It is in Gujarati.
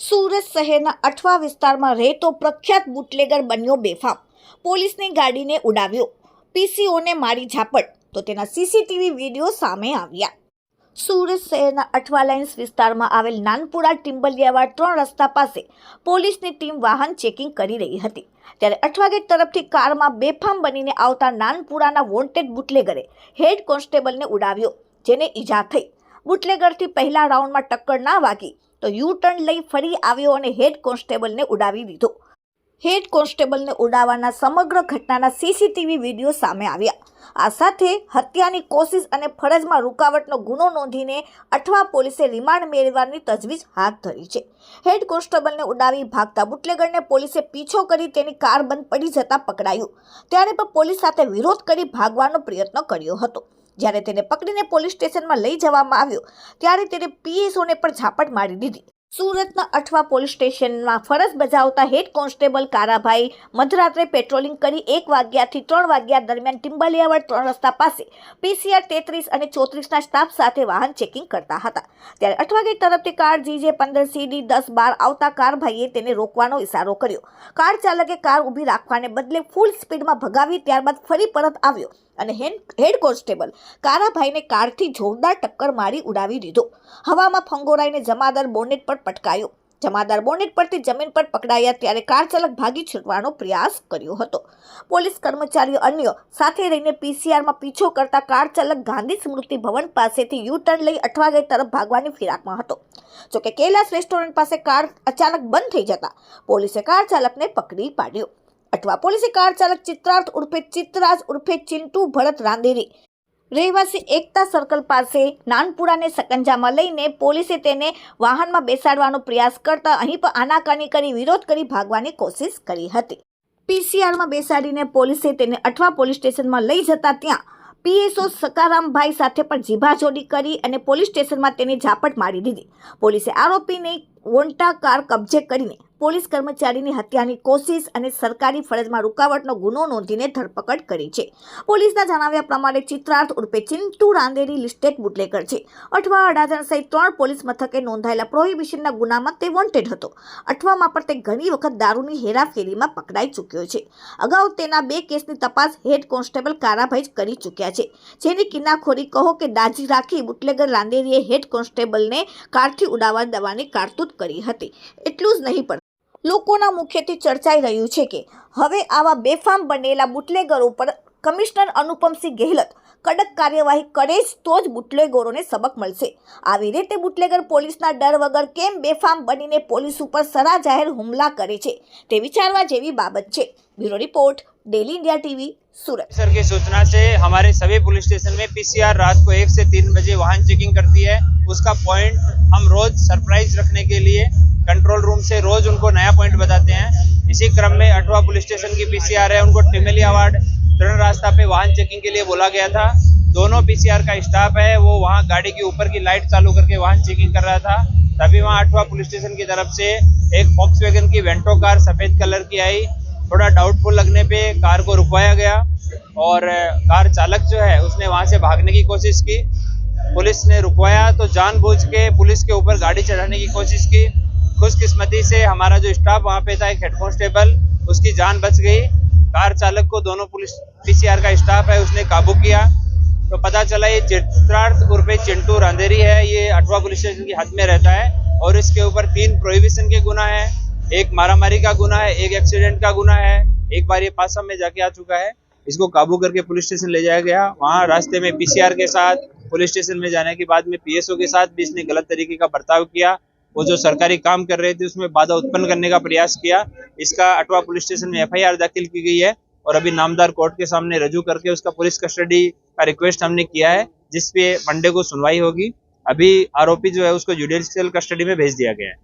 સુરત શહેરના અઠવા વિસ્તારમાં રહેતો પ્રખ્યાત બુટલેગર બન્યો બેફામ. પોલીસની ગાડીને ઉડાવ્યો. પીસીઓને મારી ઝાપટ. તો તેના સીસીટીવી વીડિયો સામે આવ્યા. સુરત શહેરના અઠવા લાઇન્સ વિસ્તારમાં આવેલ નાનપુરા ટિમ્બલિયાવાડ ત્રણ રસ્તા પાસે પોલીસની ટીમ વાહન ચેકિંગ કરી રહી હતી. ત્યારે અઠવા ગેટ તરફથી કારમાં બેફામ બનીને આવતા નાનપુરાના વોન્ટેડ બુટલેગરે હેડ કોન્સ્ટેબલને ઉડાવ્યો, જેને ઈજા થઈ. બુટલેગરથી પહેલા રાઉન્ડમાં ટક્કર ના વાગી. તો યુ ટર્ન લઈ ફરી આવ્યો અને હેડ કોન્સ્ટેબલને ઉડાવી દીધો. હેડ કોન્સ્ટેબલને ઉડાવવાના સમગ્ર ઘટનાના સીસીટીવી વીડિયો સામે આવ્યા. આ સાથે હત્યાની કોશિશ અને ફરજમાં રૂકાવટનો ગુનો નોંધીને અઠવા પોલીસે રિમાન્ડ મેળવવાની તજવીજ હાથ ધરી છે. હેડ કોન્સ્ટેબલને ઉડાવી ભાગતા બુટલેગરને પોલીસે પીછો કરી તેની કાર બંધ પડી જતા પકડાયું. ત્યારે પણ પોલીસ સાથે વિરોધ કરી ભાગવાનો પ્રયત્ન કર્યો હતો. જ્યારે તેને પકડીને પોલીસ સ્ટેશનમાં લઈ જવામાં આવ્યો, ત્યારે તેને પીએસઓને પણ ઝાપટ મારી દીધી. સુરતના અઠવા પોલીસ સ્ટેશનમાં ફરજ બજાવતા હેડ કોન્સ્ટેબલ કારાભાઈ મધરાત્રે પેટ્રોલિંગ કરી એક વાગ્યાથી ત્રણ વાગ્યા દરમિયાન ટિમ્બલિયાવાડ ત્રણ રસ્તા પાસે પીસીઆર તેત્રીસ અને ચોત્રીસના સ્ટાફ સાથે વાહન ચેકિંગ કરતા હતા. ત્યારે અઠવા ગેટ તરફથી કાર જીજે પંદર સીડી દસ બાર આવતા કારભાઈએ તેને રોકવાનો ઇશારો કર્યો. કાર ચાલકે કાર ઊભી રાખવાને બદલે ફૂલ સ્પીડમાં ભગાવી ત્યારબાદ ફરી પરત આવ્યો. અને હેડ કોન્સ્ટેબલ કારાભાઈને કારથી જોરદાર ટક્કર મારી ઉડાવી દીધો. હવામાં ફંગોરાઈને જમાદાર બોનેટ પર પટકાયો. જમાદાર બોનેટ પરથી જમીન પર પકડાયા ત્યારે કાર ચાલક ભાગી છૂટવાનો પ્રયાસ કર્યો હતો. પોલીસ કર્મચારીઓ અન્ય સાથે રહીને પીસીઆરમાં પીછો કરતા કાર ચાલક ગાંધી સ્મૃતિ ભવન પાસેથી યુ ટર્ન લઈ અઠવાગઈ તરફ ભાગવાની ફિરાકમાં હતો. જોકે કૈલાસ રેસ્ટોરન્ટ પાસે કાર અચાનક બંધ થઈ જતા પોલીસે કાર ચાલકને પકડી પાડ્યો. અઠવા પોલીસે કાર ચાલક ચિત્રાર્થ ઉર્ફે ચિત્રાજ ઉર્ફે ચિંટુ ભરત રાંદેરી રહેવાસી એકતા સર્કલ પાસે નાનપુરાને સકંજામાં લઈને પોલીસે તેને વાહનમાં બેસાડવાનો પ્રયાસ કરતા અહીં પણ આનાકાની કરી વિરોધ કરી ભાગવાની કોશિશ કરી હતી. પીસીઆરમાં બેસાડીને પોલીસે તેને અઠવા પોલીસ સ્ટેશનમાં લઈ જતા ત્યાં પીએસઓ સકારામભાઈ સાથે પણ જીભાજોડી કરી અને પોલીસ સ્ટેશનમાં તેની ઝાપટ મારી દીધી. પોલીસે આરોપીને વોન્ટા કાર કબજે કરીને પોલીસ કર્મચારીની હત્યાની કોશિશ અને સરકારી ફરજમાં રૂકાવટનો ગુનો નોંધીને ધરપકડ કરી છે. પોલીસના જણાવ્યા પ્રમાણે ચિત્રાર્થ ઉર્ફે ચિંટુ રાંદેરી લિસ્ટેડ બુટલેકર છે. અઠવા અડાજણ સહિત ત્રણ પોલીસ મથકે નોંધાયેલા પ્રોહિબિશનના ગુનામાં તે વોન્ટેડ હતો. અઠવામાં પણ તે ઘણી વખત દારૂની હેરાફેરીમાં પકડાઈ ચૂક્યો છે. અગાઉ તેના બે કેસની તપાસ હેડ કોન્સ્ટેબલ કારાભાઈ જ કરી ચૂક્યા છે. જેની કિનાખોરી કહો કે દાજી રાખી બુટલેગર રાંદેરીએ હેડ કોન્સ્ટેબલને કારથી ઉડાવવા દવાની કારતૂત કરી હતી એટલું જ નહીં પણ લોકોના મુખ્યથી ચર્ચાઈ રહ્યું છે કે હવે આવા બેફામ બનેલા બુટલેગરો પર કમિશનર અનુપમસિંહ ગેહલત કડક કાર્યવાહી કરે જ તો જ બુટલેગરોને સબક મળશે આવી રીતે બુટલેગર પોલીસના ડર વગર કેમ બેફામ બનીને પોલીસ ઉપર સરા જાહેર હુમલા કરે છે તે વિચારવા જેવી બાબત છે bureau report daily India TV Surat sir की सूचना से हमारे सभी पुलिस स्टेशन में पीसीआर रात को एक से तीन बजे वाहन चेकिंग करती है उसका पॉइंट हम रोज सरप्राइज़ रखने के लिए कंट्रोल रूम से रोज उनको नया पॉइंट बताते हैं। इसी क्रम में अठवा पुलिस स्टेशन की पीसीआर है, उनको टिमेली अवार्ड त्रण रास्ता पे वाहन चेकिंग के लिए बोला गया था। दोनों पीसीआर का स्टाफ है, वो वहाँ गाड़ी के ऊपर की लाइट चालू करके वाहन चेकिंग कर रहा था। तभी वहाँ अठवा पुलिस स्टेशन की तरफ़ से एक फॉक्स वैगन की वेंटो कार सफ़ेद कलर की आई। थोड़ा डाउटफुल लगने पे कार को रुकवाया गया और कार चालक जो है, उसने वहाँ से भागने की कोशिश की। पुलिस ने रुकवाया तो जानबूझ के पुलिस के ऊपर गाड़ी चढ़ाने की कोशिश की। खुशकिस्मती से हमारा जो स्टाफ वहाँ पे था, एक हेड कांस्टेबल, उसकी जान बच गई। कार चालक को दोनों पुलिस, पीसीआर का स्टाफ है, उसने काबू किया। तो पता चला ये चित्रार्थ उर्फे चिंटू रांधेरी है, ये अठवा पुलिस स्टेशन के हद में रहता है और इसके ऊपर तीन प्रोहिबिशन के गुना है। एक मारामारी का गुना है, एक एक्सीडेंट का गुना है। एक बार ये पासा में जाके आ चुका है। इसको काबू करके पुलिस स्टेशन ले जाया गया। वहाँ रास्ते में पीसीआर के साथ पुलिस स्टेशन में जाने के बाद में पीएसओ के साथ भी इसने गलत तरीके का बर्ताव किया। वो जो सरकारी काम कर रहे थे, उसमें बाधा उत्पन्न करने का प्रयास किया। इसका अटवा पुलिस स्टेशन में एफआईआर दाखिल की गई है और अभी नामदार कोर्ट के सामने रजू करके उसका पुलिस कस्टडी का रिक्वेस्ट हमने किया है, जिसपे मंडे को सुनवाई होगी। अभी आरोपी जो है, उसको जुडिशियल कस्टडी में भेज दिया गया है।